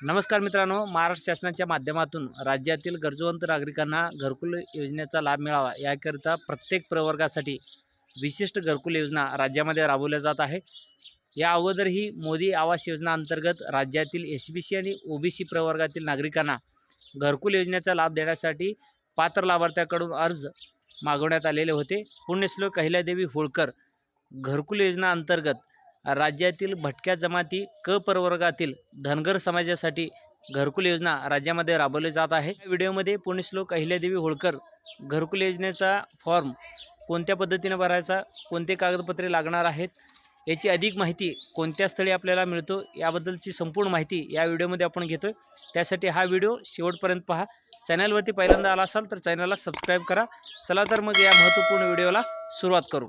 नमस्कार मित्रांनो महाराष्ट्र शासनाच्या माध्यमातून राज्यातील गरजवंत नागरिकांना घरकुल योजनेचा लाभ मिळावा याकरिता प्रत्येक प्रवर्गासाठी विशिष्ट घरकुल योजना राज्यामध्ये राबवल्या जात आहे. या अगोदरही मोदी आवास योजना अंतर्गत राज्यातील एस बी सी आणि ओ बी सी प्रवर्गातील नागरिकांना घरकुल योजनेचा लाभ देण्यासाठी पात्र लाभार्थ्याकडून अर्ज मागवण्यात आलेले होते. पुण्यश्लोक अहिल्यादेवी होळकर घरकुल योजना अंतर्गत राज्यातील भटक्या जमाती क प्रवर्गातील धनगर समाजासाठी घरकुल योजना राज्यामध्ये राबवली जात आहे. व्हिडिओमध्ये पुण्यश्लोक अहिल्यादेवी होळकर घरकुल योजनेचा फॉर्म कोणत्या पद्धतीने भरायचा कोणते कागदपत्रे लागणार आहेत याची अधिक माहिती कोणत्या स्थळी आपल्याला मिळतो याबद्दलची संपूर्ण माहिती या व्हिडिओमध्ये आपण घेतो त्यासाठी हा व्हिडिओ शेवटपर्यंत पहा. चॅनलवरती पहिल्यांदा आला असाल तर चॅनलला सबस्क्राईब करा. चला तर मग या महत्त्वपूर्ण व्हिडिओला सुरुवात करू.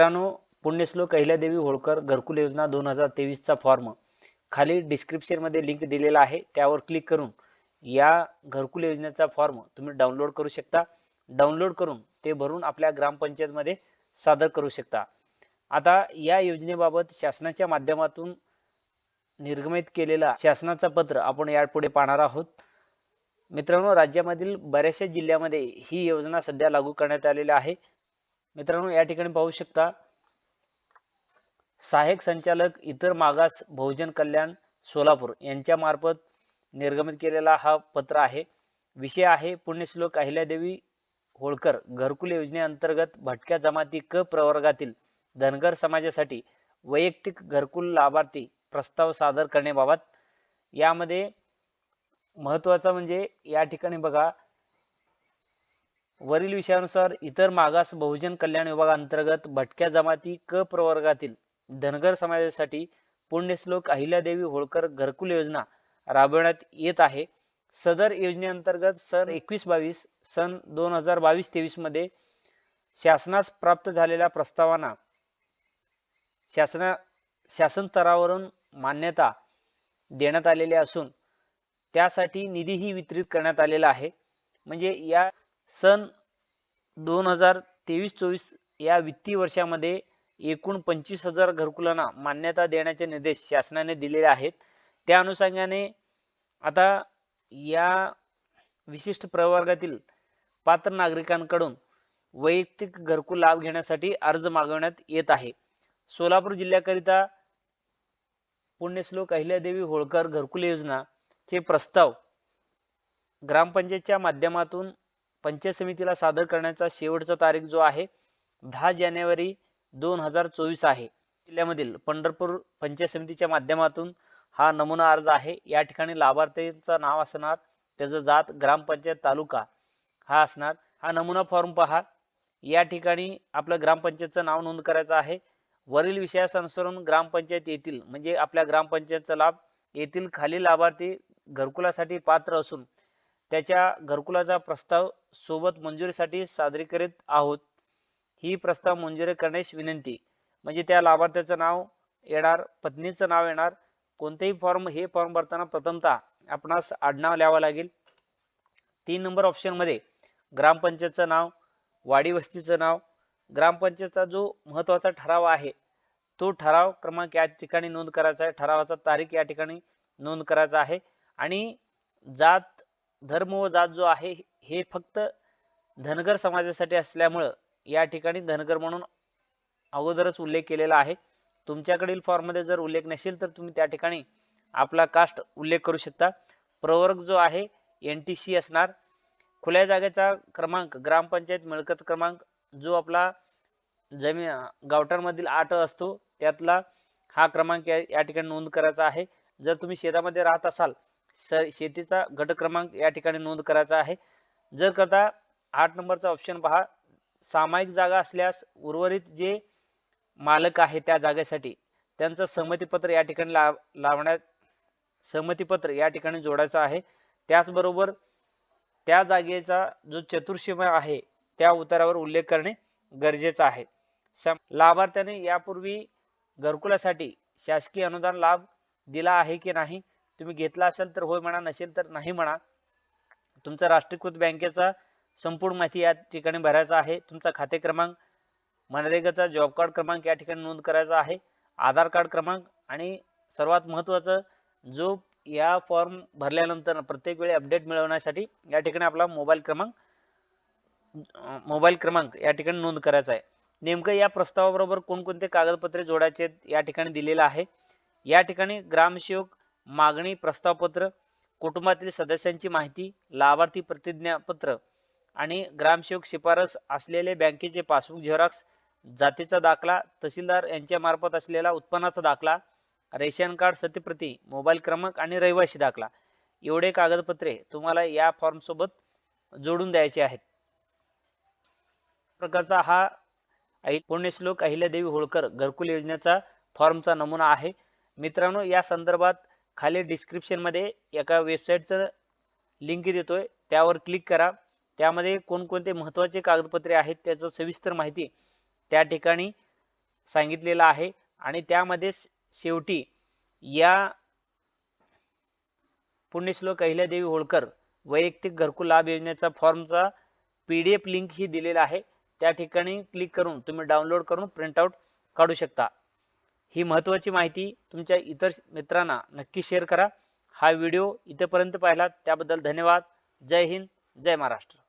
मित्रांनो पुण्यश्लोक अहिल्यादेवी होळकर घरकुल योजना दोन हजार तेवीसचा फॉर्म खाली डिस्क्रिप्शनमध्ये लिंक दिलेला आहे त्यावर क्लिक करून या घरकुल योजनेचा फॉर्म तुम्ही डाउनलोड करू शकता. डाउनलोड करून ते भरून आपल्या ग्रामपंचायतमध्ये सादर करू शकता. आता या योजनेबाबत शासनाच्या माध्यमातून निर्गमित केलेला शासनाचा पत्र आपण यापुढे पाहणार आहोत. मित्रांनो राज्यामधील बऱ्याचशा जिल्ह्यामध्ये ही योजना सध्या लागू करण्यात आलेली आहे. मित्रांनो या ठिकाणी पाहू शकता सहाय्यक संचालक इतर मागास बहुजन कल्याण सोलापूर यांच्यामार्फत निर्गमित केलेला हा पत्र आहे. विषय आहे पुण्यश्लोक अहिल्यादेवी होळकर घरकुल योजनेअंतर्गत भटक्या जमाती क प्रवर्गातील धनगर समाजासाठी वैयक्तिक घरकुल लाभार्थी प्रस्ताव सादर करण्याबाबत. यामध्ये महत्त्वाचा म्हणजे या ठिकाणी बघा वरील विषयानुसार इतर मागास बहुजन कल्याण विभागांतर्गत भटक्या जमाती क प्रवर्गातील धनगर समाजासाठी पुण्यश्लोक अहिल्यादेवी होळकर घरकुल योजना राबवण्यात येत आहे. सदर योजनेअंतर्गत सन एकवीस बावीस सन दोन हजार बावीस तेवीसमध्ये शासनास प्राप्त झालेल्या प्रस्तावांना शासना शासन स्तरावरून मान्यता देण्यात आलेली असून त्यासाठी निधीही वितरित करण्यात आलेला आहे. म्हणजे या सन दोन हजार तेवीस चोवीस या वित्तीय वर्षामध्ये एकूण पंचवीस हजार घरकुलांना मान्यता देण्याचे निर्देश शासनाने दिलेले आहेत. त्या अनुषंगाने आता या विशिष्ट प्रवर्गातील पात्र नागरिकांकडून वैयक्तिक घरकुल लाभ घेण्यासाठी अर्ज मागवण्यात येत आहे. सोलापूर जिल्ह्याकरिता पुण्यश्लोक अहिल्यादेवी होळकर घरकुल योजना चे प्रस्ताव ग्रामपंचायतच्या माध्यमातून पंचायत समितीला सादर करण्याचा शेवटचा तारीख जो आहे दहा जानेवारी दोन हजार चोवीस आहे. जिल्ह्यामधील पंढरपूर पंचायत समितीच्या माध्यमातून हा नमुना अर्ज आहे. या ठिकाणी लाभार्थीचं नाव असणार त्याचं जात ग्रामपंचायत तालुका हा असणार. हा नमुना फॉर्म पहा. या ठिकाणी आपलं ग्रामपंचायतचं नाव नोंद करायचं आहे. वरील विषयास अनुसरून ग्रामपंचायत येथील म्हणजे आपल्या ग्रामपंचायतचा लाभ येथील खालील लाभार्थी घरकुलासाठी पात्र असून त्याच्या घरकुलाचा प्रस्ताव सोबत मंजुरीसाठी सादरी करीत आहोत. ही प्रस्ताव मंजुरी करण्यास विनंती. म्हणजे त्या लाभार्थ्याचं नाव येणार पत्नीचं नाव येणार. कोणतेही फॉर्म हे फॉर्म भरताना प्रथमतः आपणास आडनाव लिहावं लागेल. तीन नंबर ऑप्शनमध्ये ग्रामपंचायतचं नाव वाडी वस्तीचं नाव. ग्रामपंचायतचा जो महत्त्वाचा ठराव आहे तो ठराव क्रमांक या ठिकाणी नोंद करायचा आहे. ठरावाचा तारीख या ठिकाणी नोंद करायचा आहे. आणि जात धर्म व जात जो आहे हे फक्त धनगर समाजासाठी असल्यामुळं या ठिकाणी धनगर म्हणून अगोदरच उल्लेख केलेला आहे. तुमच्याकडील फॉर्ममध्ये जर उल्लेख नसेल तर तुम्ही त्या ठिकाणी आपला कास्ट उल्लेख करू शकता. प्रवर्ग जो आहे एन टी सी असणार. खुल्या जागेचा क्रमांक ग्रामपंचायत मिळकत क्रमांक जो आपला जमीन गावठाणमधील आठ असतो त्यातला हा क्रमांक या या ठिकाणी नोंद करायचा आहे. जर तुम्ही शेतामध्ये राहत असाल स शेतीचा गट क्रमांक या ठिकाणी नोंद करायचा आहे. जर करता आठ नंबरचा ऑप्शन पहा. सामायिक जागा असल्यास उर्वरित जे मालक आहे त्या जागेसाठी त्यांचं सहमतीपत्र या ठिकाणी लाव लावण्यात सहमतीपत्र या ठिकाणी जोडायचं आहे. त्याचबरोबर त्या जागेचा जो चतुर्सीमा आहे त्या उतारावर उल्लेख करणे गरजेचं आहे. लाभार्थ्याने यापूर्वी घरकुलासाठी शासकीय अनुदान लाभ दिला आहे की नाही? तुम्ही घेतला असेल तर होय म्हणा नसेल तर नाही म्हणा. तुमचा राष्ट्रीयकृत बँकेचा संपूर्ण माहिती या ठिकाणी भरायचा आहे. तुमचा खाते क्रमांक मनरेगाचा जॉब कार्ड क्रमांक या ठिकाणी नोंद करायचा आहे. आधार कार्ड क्रमांक आणि सर्वात महत्त्वाचं जो या फॉर्म भरल्यानंतर प्रत्येक वेळी अपडेट मिळवण्यासाठी या ठिकाणी आपला मोबाईल क्रमांक मोबाईल क्रमांक या ठिकाणी नोंद करायचा आहे. नेमकं या प्रस्तावाबरोबर कोणकोणते कागदपत्रे जोडायचे आहेत या ठिकाणी दिलेलं आहे. या ठिकाणी ग्रामसेवक मागणी प्रस्तावपत्र कुटुंबातील सदस्यांची माहिती लाभार्थी प्रतिज्ञापत्र आणि ग्रामसेवक शिफारस असलेले बँकेचे पासबुक झेरॉक्स जातीचा दाखला तहसीलदार यांच्या मार्फत असलेला उत्पन्नाचा दाखला रेशन कार्ड सत्यप्रती मोबाईल क्रमांक आणि रहिवासी दाखला. एवढे कागदपत्रे तुम्हाला या फॉर्मसोबत जोडून द्यायचे आहेत. प्रकारचा हा पुण्यश्लोक अहिल्यादेवी होळकर घरकुल योजनेचा फॉर्मचा नमुना आहे. मित्रांनो या संदर्भात खाली डिस्क्रिप्शनमध्ये एका वेबसाईटचं लिंक देतोय. त्यावर क्लिक करा. त्यामध्ये कोणकोणते महत्त्वाचे कागदपत्रे आहेत त्याचं सविस्तर माहिती त्या ठिकाणी सांगितलेलं आहे. आणि त्यामध्ये शेवटी या पुण्यश्लोक अहिल्यादेवी होळकर वैयक्तिक घरकुल लाभ योजनेचा फॉर्मचा पी डी एफ लिंक ही दिलेला आहे. त्या ठिकाणी क्लिक करून तुम्ही डाउनलोड करून प्रिंटआउट काढू शकता. ही महत्त्वाची माहिती तुमच्या इतर मित्रांना नक्की शेअर करा. हा व्हिडिओ इथेपर्यंत पाहिला त्याबद्दल धन्यवाद. जय हिंद. जय महाराष्ट्र.